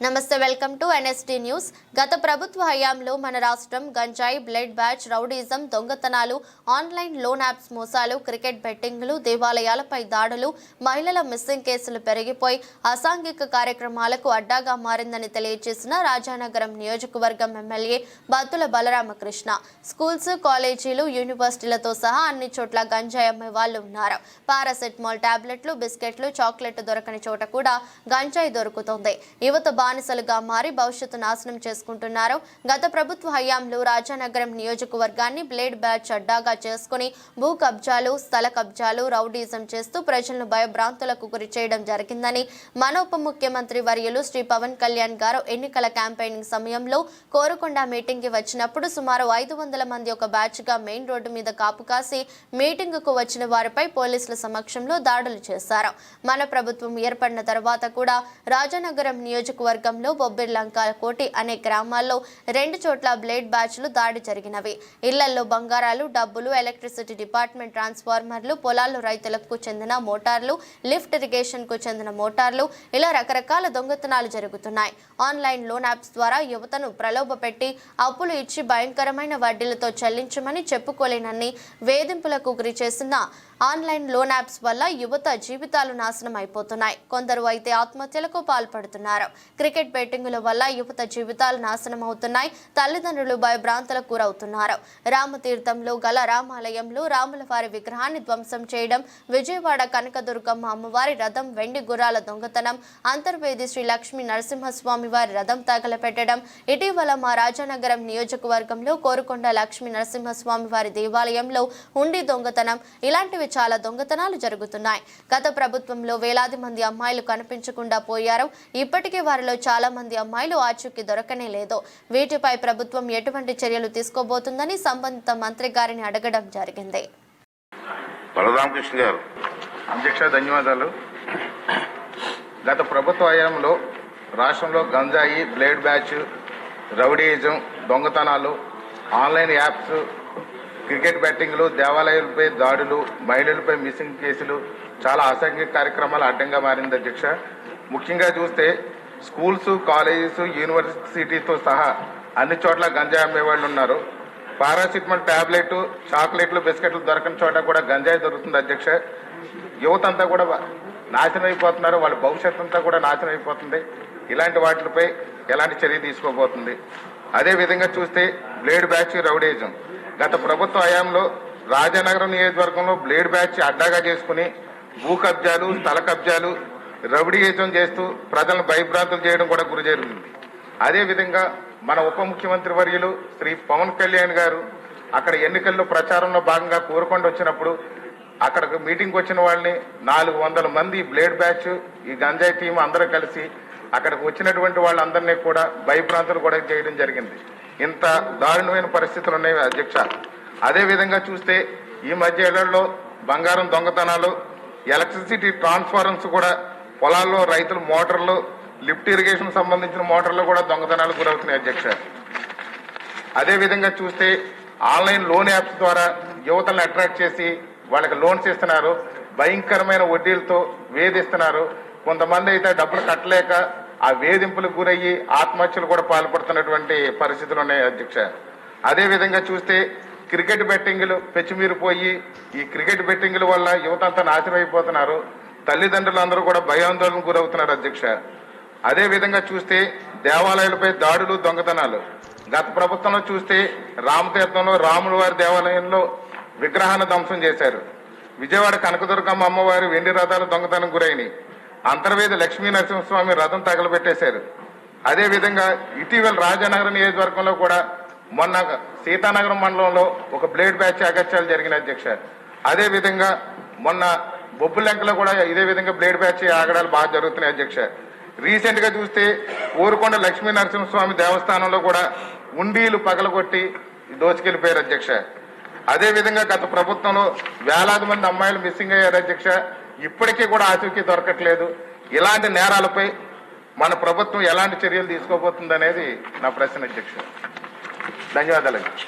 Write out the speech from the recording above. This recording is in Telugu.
నమస్తే వెల్కమ్ టు ఎన్ఎస్టీ న్యూస్. గత ప్రభుత్వ హయాంలో మన రాష్ట్రం గంజాయి బ్లడ్ బ్యాచ్ రౌడీజం దొంగతనాలు ఆన్లైన్ లోన్ యాప్స్ మోసాలు క్రికెట్ బెట్టింగ్లు దేవాలయాలపై దాడులు మహిళల మిస్సింగ్ కేసులు పెరిగిపోయి అసాంఘిక కార్యక్రమాలకు అడ్డాగా మారిందని తెలియజేసిన రాజానగరం నియోజకవర్గం ఎమ్మెల్యే బత్తుల బలరామకృష్ణ. స్కూల్స్ కాలేజీలు యూనివర్సిటీలతో సహా అన్ని చోట్ల గంజాయి అమ్మే వాళ్ళు ఉన్నారు. పారాసెటమాల్ టాబ్లెట్లు బిస్కెట్లు చాక్లెట్ దొరకని చోట కూడా గంజాయి దొరుకుతోంది. యువత బానిసలుగా మారి భవిష్యత్తు నాశనం చేసుకుంటున్నారు. గత ప్రభుత్వ హయాంలో రాజానగరం నియోజకవర్గాన్ని బ్లేడ్ బ్యాచ్ అడ్డాగా చేసుకుని భూ కబ్జాలు స్థల కబ్జాలు రౌడీజం చేస్తూ ప్రజలను భయభ్రాంతులకు గురి చేయడం జరిగిందని మన ఉప ముఖ్యమంత్రి వర్యులు శ్రీ పవన్ కళ్యాణ్ గారు ఎన్నికల క్యాంపెయినింగ్ సమయంలో కోరుకొండ మీటింగ్కి వచ్చినప్పుడు సుమారు ఐదు వందల మంది ఒక బ్యాచ్గా మెయిన్ రోడ్డు మీద కాపు కాసి మీటింగ్కు వచ్చిన వారిపై పోలీసుల సమక్షంలో దాడులు చేశారు. మన ప్రభుత్వం ఏర్పడిన తర్వాత కూడా రాజానగరం నియోజకవర్గంలో బొబ్బిర్లంక కోటి అనే గ్రామాల్లో రెండు చోట్ల బ్లేడ్ బ్యాచ్లు దాడి జరిగినవి. ఇళ్ళలో బంగారాలు డబ్బులు ఎలక్ట్రిసిటీ డిపార్ట్మెంట్ ట్రాన్స్ఫార్మర్లు పొలాలు రైతులకు చెందిన మోటార్లు లిఫ్ట్ ఇరిగేషన్కు చెందిన మోటార్లు ఇలా రకరకాల దొంగతనాలు జరుగుతున్నాయి. ఆన్లైన్ లోన్ యాప్స్ ద్వారా యువతను ప్రలోభపెట్టి అప్పులు ఇచ్చి భయంకరమైన వడ్డీలతో చెల్లించమని చెప్పుకోలేనన్ని వేధింపులకు గురి చేసిన ఆన్లైన్ లోన్ యాప్స్ వల్ల యువత జీవితాలు నాశనం అయిపోతున్నాయి కొందరు అయితే ఆత్మహత్యలకు పాల్పడుతున్నారు. క్రికెట్ బెట్టింగుల వల్ల యువత జీవితాలు నాశనం అవుతున్నాయి తల్లిదండ్రులు భయభ్రాంతులకు గురవుతున్నారు. రామతీర్థంలో గల రామాలయంలో రాముల వారి విగ్రహాన్ని ధ్వంసం చేయడం విజయవాడ కనకదుర్గమ్మ అమ్మవారి రథం వెండి గుర్రాల దొంగతనం అంతర్వేది శ్రీ లక్ష్మీ నరసింహస్వామి వారి రథం తగలపెట్టడం ఇటీవల మా రాజానగరం నియోజకవర్గంలో కోరుకొండ లక్ష్మీ నరసింహస్వామి వారి దేవాలయంలో ఉండి దొంగతనం ఇలాంటివి చాలా దొంగతనాలు జరుగుతున్నాయి. గత ప్రభుత్వంలో వేలాది మంది అమ్మాయిలు కనిపించకుండా పోయారు. ఇప్పటికే వారిలో చాలా మంది అమ్మాయిలు ఆచూకీ దొరకనే లేదు. వీటిపై ప్రభుత్వం ఎటువంటి చర్యలు తీసుకోబోతుందని సంబంధిత మంత్రి గారిని అడగడం జరిగింది. బలరామకృష్ణ గారు. అధ్యక్ష ధన్యవాదాలు. గత ప్రభుత్వ హయాంలో రాష్ట్రంలో గంజాయి బ్లేడ్ బ్యాచ్ రౌడీయిజం దొంగతనాలు ఆన్లైన్ యాప్స్ క్రికెట్ బెట్టింగ్లు దేవాలయాలపై దాడులు మహిళలపై మిస్సింగ్ కేసులు చాలా అసంఖ్య కార్యక్రమాలు అడ్డంగా మారింది అధ్యక్ష. ముఖ్యంగా చూస్తే స్కూల్స్ కాలేజెస్ యూనివర్సిటీతో సహా అన్ని చోట్ల గంజాయి అమ్మేవాళ్ళు ఉన్నారు. పారాసిటమాల్ టాబ్లెట్ చాక్లెట్లు బిస్కెట్లు దొరకని చోట కూడా గంజాయి దొరుకుతుంది అధ్యక్ష. యువత అంతా కూడా నాశనం అయిపోతున్నారు. వాళ్ళ భవిష్యత్తు అంతా కూడా నాశనం అయిపోతుంది. ఇలాంటి వాటిపై ఎలాంటి చర్య తీసుకోబోతుంది? అదే విధంగా చూస్తే బ్లేడ్ బ్యాచ్ రౌడేజం. గత ప్రభుత్వ హయాంలో రాజానగరం నియోజకవర్గంలో బ్లేడ్ బ్యాచ్ అడ్డాగా చేసుకుని భూ కబ్జాలు స్థల కబ్జాలు రౌడీయుతం చేస్తూ ప్రజలను భయభ్రాంతులు చేయడం కూడా గురి జరిగింది అదేవిధంగా మన ఉప ముఖ్యమంత్రి వర్యులు శ్రీ పవన్ కళ్యాణ్ గారు అక్కడ ఎన్నికల్లో ప్రచారంలో భాగంగా కోరుకొండ వచ్చినప్పుడు అక్కడికి మీటింగ్ వచ్చిన వాళ్ళని నాలుగు వందల మంది బ్లేడ్ బ్యాచ్ ఈ గంజాయి టీం అందరూ కలిసి అక్కడికి వచ్చినటువంటి వాళ్ళందరినీ కూడా భయభ్రాంతులు కూడా చేయడం జరిగింది. ఇంత దారుణమైన పరిస్థితులు ఉన్నాయి అధ్యక్ష. అదేవిధంగా చూస్తే ఈ మధ్య ఏళ్ళలో బంగారం దొంగతనాలు ఎలక్ట్రిసిటీ ట్రాన్స్ఫారెన్స్ కూడా పొలాల్లో రైతులు మోటార్లు లిఫ్ట్ ఇరిగేషన్ సంబంధించిన మోటార్లు కూడా దొంగతనాలు గురవుతున్నాయి అధ్యక్ష అదేవిధంగా చూస్తే ఆన్లైన్ లోన్ యాప్స్ ద్వారా యువతలను అట్రాక్ట్ చేసి వాళ్ళకి లోన్స్ ఇస్తున్నారు భయంకరమైన వడ్డీలతో వేధిస్తున్నారు. కొంతమంది అయితే డబ్బులు కట్టలేక ఆ వేధింపులకు గురయ్యి ఆత్మహత్యలు కూడా పాల్పడుతున్నటువంటి పరిస్థితులు ఉన్నాయి అధ్యక్ష. అదేవిధంగా చూస్తే క్రికెట్ బెట్టింగ్లు పెచ్చిమీరిపోయి ఈ క్రికెట్ బెట్టింగ్ల వల్ల యువత అంతా నాశనం అయిపోతున్నారు. తల్లిదండ్రులందరూ కూడా భయాందోళనకు గురవుతున్నారు అధ్యక్ష. అదే విధంగా చూస్తే దేవాలయాలపై దాడులు దొంగతనాలు. గత ప్రభుత్వంలో చూస్తే రామతీర్థంలో రాముల వారి దేవాలయంలో విగ్రహాన్ని ధ్వంసం చేశారు. విజయవాడ కనకదుర్గమ్మ అమ్మవారి వెండి రథాలు దొంగతనం గురైనవి అంతర్వేది లక్ష్మీ నరసింహస్వామి రథం తగలబెట్టేశారు. అదే విధంగా ఇటీవల రాజానగరం నియోజకవర్గంలో కూడా మొన్న సీతానగరం మండలంలో ఒక బ్లేడ్ బ్యాచ్ అగత్యాలు జరిగిన అధ్యక్ష. అదే విధంగా బొబ్బు బొబ్బులెంకలో కూడా ఇదే విధంగా బ్లేడ్ బ్యాచ్ ఆగడాలు బాగా జరుగుతున్నాయి అధ్యక్ష. రీసెంట్గా చూస్తే ఊరుకొండ లక్ష్మీ నరసింహస్వామి దేవస్థానంలో కూడా ఉండీలు పగలగొట్టి దోచుకెళ్ళిపోయారు అధ్యక్ష. అదే విధంగా గత ప్రభుత్వంలో వేలాది మంది అమ్మాయిలు మిస్సింగ్ అయ్యారు అధ్యక్ష. ఇప్పటికీ కూడా ఆచూకీ దొరకట్లేదు. ఇలాంటి నేరాలపై మన ప్రభుత్వం ఎలాంటి చర్యలు తీసుకోబోతుంది అనేది నా ప్రశ్న అధ్యక్ష. ధన్యవాదాలు అధ్యక్ష